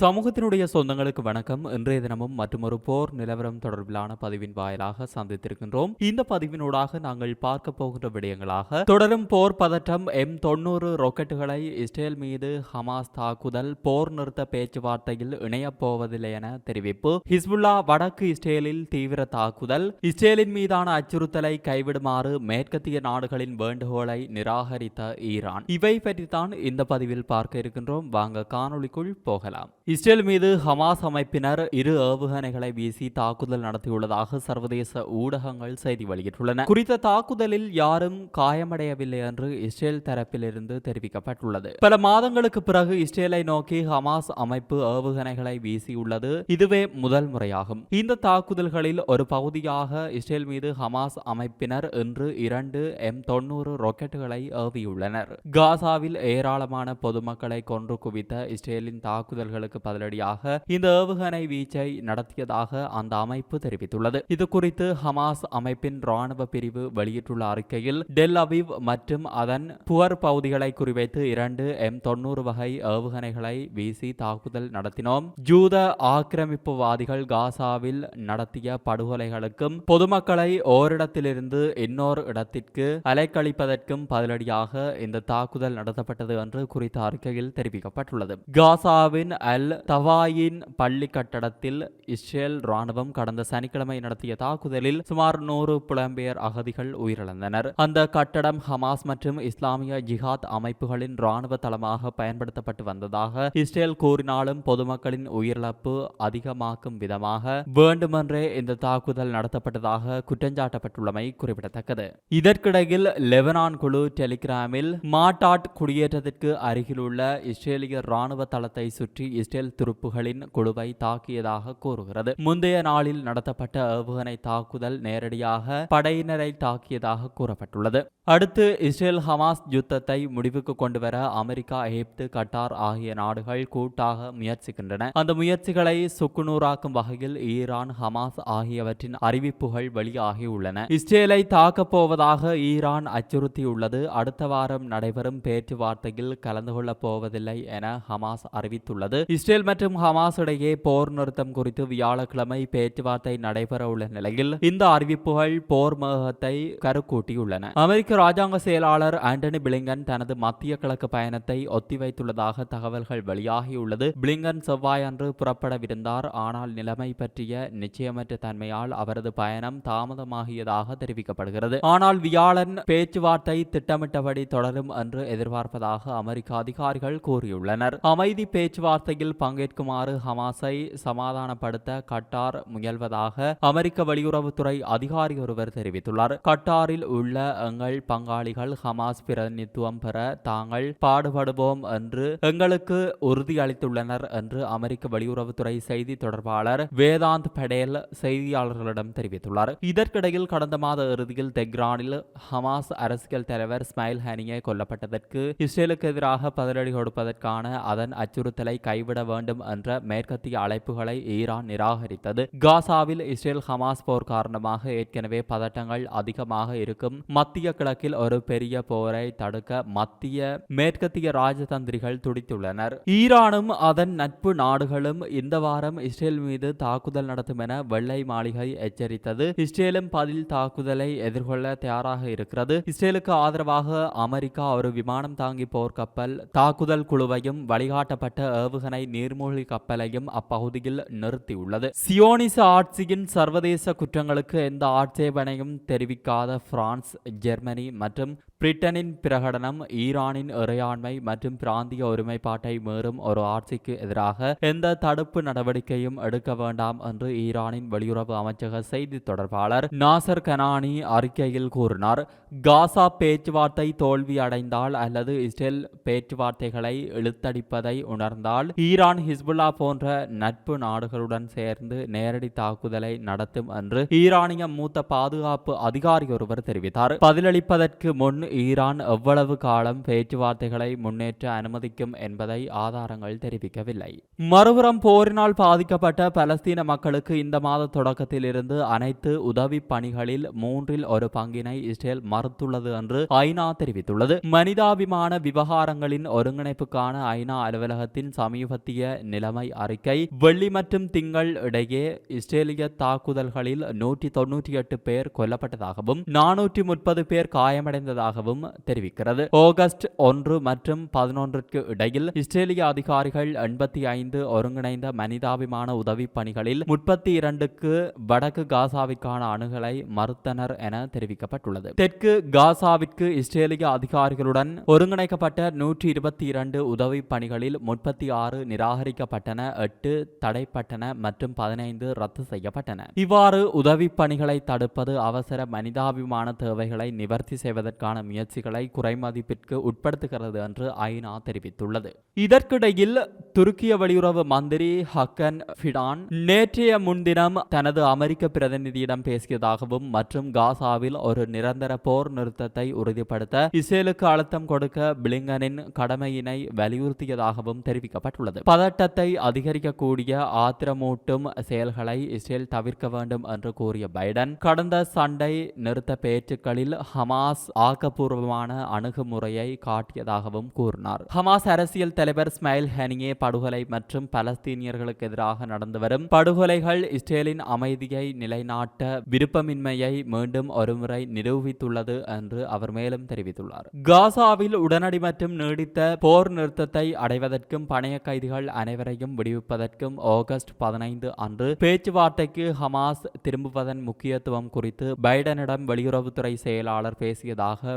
சமூகத்தினுடைய சொந்தங்களுக்கு வணக்கம். இன்றைய தினமும் மற்றொரு போர் நிலவரம் தொடர்பிலான பதிவின் வாயிலாக சந்தித்திருக்கின்றோம். இந்த பதிவினூடாக நாங்கள் பார்க்க போகின்ற விடயங்களாக தொடரும் போர் பதற்றம் எம் தொண்ணூறு ராக்கெட்டுகளை இஸ்ரேல் மீது ஹமாஸ் தாக்குதல் போர் நிறுத்த பேச்சுவார்த்தையில் இணையப் போவதில்லை என தெரிவிப்பு. ஹிஸ்புல்லா வடக்கு இஸ்ரேலில் தீவிர தாக்குதல். இஸ்ரேலின் மீதான அச்சுறுத்தலை கைவிடுமாறு மேற்கத்திய நாடுகளின் வேண்டுகோளை நிராகரித்த ஈரான். இவை பற்றித்தான் இந்த பதிவில் பார்க்க இருக்கின்றோம். வாங்க காணொளிக்குள் போகலாம். இஸ்ரேல் மீது ஹமாஸ் அமைப்பினர் இரு ஏவுகணைகளை வீசி தாக்குதல் நடத்தியுள்ளதாக சர்வதேச ஊடகங்கள் செய்தி வெளியிட்டுள்ளன. குறித்த தாக்குதலில் யாரும் காயமடையவில்லை என்று இஸ்ரேல் தரப்பிலிருந்து தெரிவிக்கப்பட்டுள்ளது. பல மாதங்களுக்கு பிறகு இஸ்ரேலை நோக்கி ஹமாஸ் அமைப்பு ஏவுகணைகளை வீசியுள்ளது. இதுவே முதல் முறையாகும். இந்த தாக்குதல்களில் ஒரு பகுதியாக இஸ்ரேல் மீது ஹமாஸ் அமைப்பினர் இன்று இரண்டு எம் தொண்ணூறு ராக்கெட்டுகளை ஏவியுள்ளனர். காசாவில் ஏராளமான பொதுமக்களை கொன்று குவித்த இஸ்ரேலின் தாக்குதல்களுக்கு அதற்கு பதிலடியாக இந்த ஏவுகணை வீச்சை நடத்தியதாக அந்த அமைப்பு தெரிவித்துள்ளது. இது குறித்து ஹமாஸ் அமைப்பின் ராணுவ பிரிவு வெளியிட்டுள்ள அறிக்கையில் டெல் அவிவ் மற்றும் அதன் புவர் பகுதிகளை குறிவைத்து இரண்டு எம் தொண்ணூறு வகை ஏவுகணைகளை வீசி தாக்குதல் நடத்தினோம். ஜூத ஆக்கிரமிப்புவாதிகள் காசாவில் நடத்திய படுகொலைகளுக்கும் பொதுமக்களை ஓரிடத்திலிருந்து இன்னொரு இடத்திற்கு அலைக்கழிப்பதற்கும் பதிலடியாக இந்த தாக்குதல் நடத்தப்பட்டது என்று குறித்த அறிக்கையில் தெரிவிக்கப்பட்டுள்ளது. காசாவின் அல் தவாயின் பள்ளி கட்டடத்தில் இஸ்ரேல் ராணுவம் கடந்த சனிக்கிழமை நடத்திய தாக்குதலில் சுமார் நூறு புலம்பெயர் அகதிகள் உயிரிழந்தனர். அந்த கட்டடம் ஹமாஸ் மற்றும் இஸ்லாமிய ஜிஹாத் அமைப்புகளின் ராணுவ தளமாக பயன்படுத்தப்பட்டு வந்ததாக இஸ்ரேல் கூறினாலும் பொதுமக்களின் உயிரிழப்பு அதிகமாக்கும் விதமாக வேண்டுமென்றே இந்த தாக்குதல் நடத்தப்பட்டதாக குற்றஞ்சாட்டப்பட்டுள்ளமை குறிப்பிடத்தக்கது. இதற்கிடையில் லெபனான் குழு டெலிகிராமில் மாட்டாட் குடியேற்றத்திற்கு அருகிலுள்ள இஸ்ரேலிய ராணுவ தளத்தை சுற்றி இஸ்ரேல் மிக்கேல் துருப்புகளின் குழுவை தாக்கியதாக கூறுகிறது. முந்தைய நாளில் நடத்தப்பட்ட ஏவுகணை தாக்குதல் நேரடியாக படையினரை தாக்கியதாக கூறப்பட்டுள்ளது. அடுத்து இஸ்ரேல் ஹமாஸ் யுத்தத்தை முடிவுக்கு கொண்டுவர அமெரிக்கா எகிப்து கட்டார் ஆகிய நாடுகள் கூட்டாக முயற்சிக்கின்றன. அந்த முயற்சிகளை சுக்குநூறாக்கும் வகையில் ஈரான் ஹமாஸ் ஆகியவற்றின் அறிவிப்புகள் வெளியாகியுள்ளன. இஸ்ரேலை தாக்கப் போவதாக ஈரான் அச்சுறுத்தியுள்ளது. அடுத்த வாரம் நடைபெறும் பேச்சுவார்த்தையில் கலந்து கொள்ளப் போவதில்லை என ஹமாஸ் அறிவித்துள்ளது. இஸ்ரேல் மற்றும் ஹமாஸ் இடையே போர் நிறுத்தம் குறித்து வியாழக்கிழமை பேச்சுவார்த்தை நடைபெறவுள்ள நிலையில் இந்த அறிவிப்புகள் போர் மேகத்தை கருக்கூட்டியுள்ளன அமெரிக்க ராஜாங்க செயலாளர் ஆண்டனி பிளிங்கன் தனது மத்திய கிழக்கு பயணத்தை ஒத்திவைத்துள்ளதாக தகவல்கள் வெளியாகியுள்ளது பிளிங்கன் செவ்வாயன்று புறப்படவிருந்தார் ஆனால் நிலைமை பற்றிய நிச்சயமற்ற தன்மையால் அவரது பயணம் தாமதமாகியதாக தெரிவிக்கப்படுகிறது ஆனால் வியாழன் பேச்சுவார்த்தை திட்டமிட்டபடி தொடரும் என்று எதிர்பார்ப்பதாக அமெரிக்க அதிகாரிகள் கூறியுள்ளனர் அமைதி பேச்சுவார்த்தையில் பங்கேற்குமாறு ஹமாஸை சமாதானப்படுத்த கட்டார் முயல்வதாக அமெரிக்க வெளியுறவுத்துறை அதிகாரி ஒருவர் தெரிவித்துள்ளார். கட்டாரில் உள்ள எங்கள் பங்காளிகள் ஹமாஸ் பிரதிநிதித்துவம் பெற தாங்கள் பாடுபடுவோம் என்று எங்களுக்கு உறுதியளித்துள்ளனர் என்று அமெரிக்க வெளியுறவுத்துறை செய்தி தொடர்பாளர் வேதாந்த் படேல் செய்தியாளர்களிடம் தெரிவித்துள்ளார். இதற்கிடையில் கடந்த மாத இறுதியில் தெஹ்ரானில் ஹமாஸ் அரசியல் தலைவர் ஸ்மைல் ஹனியே கொல்லப்பட்டதற்கு இஸ்ரேலுக்கு எதிராக பதிலடி கொடுப்பதற்கான அதன் அச்சுறுத்தலை கைவிட வேண்டும் என்ற மேற்கத்திய அழைப்புகளை ஈரான் நிராகரித்தது. காசாவில் இஸ்ரேல் ஹமாஸ் போர் காரணமாக ஏற்கனவே பதட்டங்கள் அதிகமாக இருக்கும். மத்திய கிழக்கில் ஒரு பெரிய போரை தடுக்க மத்திய மேற்கத்திய ராஜதந்திரிகள் துடித்துள்ளனர். ஈரானும் அதன் நட்பு நாடுகளும் இந்த வாரம் இஸ்ரேல் மீது தாக்குதல் நடத்தும் என வெள்ளை மாளிகை எச்சரித்தது. இஸ்ரேலும் பதில் தாக்குதலை எதிர்கொள்ள தயாராக இருக்கிறது. இஸ்ரேலுக்கு ஆதரவாக அமெரிக்கா ஒரு விமானம் தாங்கி போர்க்கப்பல் தாக்குதல் குழுவையும் வழிகாட்டப்பட்ட ஏவுகணை நீர்மூழ்கி கப்பலையும் அப்பகுதியில் நிறுத்தியுள்ளது. சியோனிச ஆட்சியின் சர்வதேச குற்றங்களுக்கு எந்த ஆட்சேபனையும் தெரிவிக்காத பிரான்ஸ் ஜெர்மனி மற்றும் பிரிட்டனின் பிரகடனம் ஈரானின் இறையாண்மை மற்றும் பிராந்திய ஒருமைப்பாட்டை மீறும் ஒரு ஆட்சிக்கு எதிராக எந்த தடுப்பு நடவடிக்கையும் எடுக்க வேண்டாம் என்று ஈரானின் வெளியுறவு அமைச்சக செய்தி தொடர்பாளர் நாசர் கனானி அறிக்கையில் கூறினார். காசா பேச்சுவார்த்தை தோல்வி அடைந்தால் அல்லது இஸ்ரேல் பேச்சுவார்த்தைகளை இழுத்தடிப்பதை உணர்ந்தால் ஈரான் ஹிஸ்புல்லா போன்ற நட்பு நாடுகளுடன் சேர்ந்து நேரடி தாக்குதலை நடத்தும் என்று ஈரானிய மூத்த பாதுகாப்பு அதிகாரி ஒருவர் தெரிவித்தார். பதிலளிப்பதற்கு முன் ஈரான் எவ்வளவு காலம் பேச்சுவார்த்தைகளை முன்னேற்ற அனுமதிக்கும் என்பதை ஆதாரங்கள் தெரிவிக்கவில்லை. மறுபுறம் போரினால் பாதிக்கப்பட்ட பலஸ்தீன மக்களுக்கு இந்த மாத தொடக்கத்தில் இருந்து அனைத்து உதவி பணிகளில் மூன்றில் ஒரு பங்கினை இஸ்ரேல் மறுத்துள்ளது என்று ஐநா தெரிவித்துள்ளது. மனிதாபிமான விவகாரங்களின் ஒருங்கிணைப்புக்கான ஐநா அலுவலகத்தின் சமீபத்திய நிலைமை அறிக்கை வெள்ளி மற்றும் திங்கள் இடையே இஸ்ரேலிய தாக்குதல்களில் நூற்றி தொன்னூற்றி எட்டு பேர் கொல்லப்பட்டதாகவும் நானூற்றி முப்பது பேர் காயமடைந்ததாக காயமடைந்ததாகவும் தெரிவிக்கிறது. ஆகஸ்ட் ஒன்று மற்றும் பதினொன்றுக்கு இடையில் இஸ்ரேலிய அதிகாரிகள் எண்பத்தி ஐந்து ஒருங்கிணைந்த மனிதாபிமான உதவி பணிகளில் முப்பத்தி இரண்டுக்கு வடக்கு காசாவிற்கான அணுகலை மறுத்தனர் என தெரிவிக்கப்பட்டுள்ளது. தெற்கு காசாவிற்கு இஸ்ரேலிய அதிகாரிகளுடன் ஒருங்கிணைக்கப்பட்ட நூற்றி இருபத்தி இரண்டு உதவி பணிகளில் முப்பத்தி ஆறு நிராகரிக்கப்பட்டன எட்டு தடைப்பட்டன மற்றும் பதினைந்து ரத்து செய்யப்பட்டன. இவ்வாறு உதவி பணிகளை தடுப்பது அவசர மனிதாபிமான தேவைகளை நிவர்த்தி செய்வதற்கான முயற்சிகளை குறைமதிப்பிற்கு உட்படுத்துகிறது என்று ஐநா தெரிவித்துள்ளது. இதற்கிடையில் துருக்கிய வெளியுறவு மந்திரி ஹக்கன் ஃபிடான் நேற்றைய முன்தினம் தனது அமெரிக்க பிரதிநிதியிடம் பேசியதாகவும் மற்றும் காசாவில் ஒரு நிரந்தர போர் நிறுத்தத்தை உறுதிப்படுத்த இஸ்ரேலுக்கு அழுத்தம் கொடுக்க பிளிங்கனின் கடமையினை வலியுறுத்தியதாகவும் தெரிவிக்கப்பட்டுள்ளது. பதட்டத்தை அதிகரிக்கக்கூடிய ஆத்திரமூட்டும் செயல்களை இஸ்ரேல் தவிர்க்க வேண்டும் என்று கூறிய பைடன் கடந்த சண்டை நிறுத்த பேச்சுக்களில் ஹமாஸ் ஆக்கப்பூர்வமான அணுகுமுறையை காட்டியதாகவும் கூறினார். ஹமாஸ் அரசியல் தலைவர் ஸ்மைல் ஹெனியே படுகொலை மற்றும் பலஸ்தீனியர்களுக்கு எதிராக நடந்து வரும் படுகொலைகள் இஸ்ரேலின் அமைதியை நிலைநாட்ட விருப்பமின்மையை மீண்டும் ஒருமுறை நிரூபித்துள்ளது என்று அவர் மேலும் தெரிவித்துள்ளார். காசாவில் உடனடி மற்றும் நீடித்த போர் நிறுத்தத்தை அடைவதற்கும் பணைய கைதிகள் அனைவரையும் விடுவிப்பதற்கும் ஆகஸ்ட் பதினைந்து அன்று பேச்சுவார்த்தைக்கு ஹமாஸ் திரும்புவதன் முக்கியத்துவம் குறித்து பைடனிடம் வெளியுறவுத்துறை செயலாளர் பேசியதாக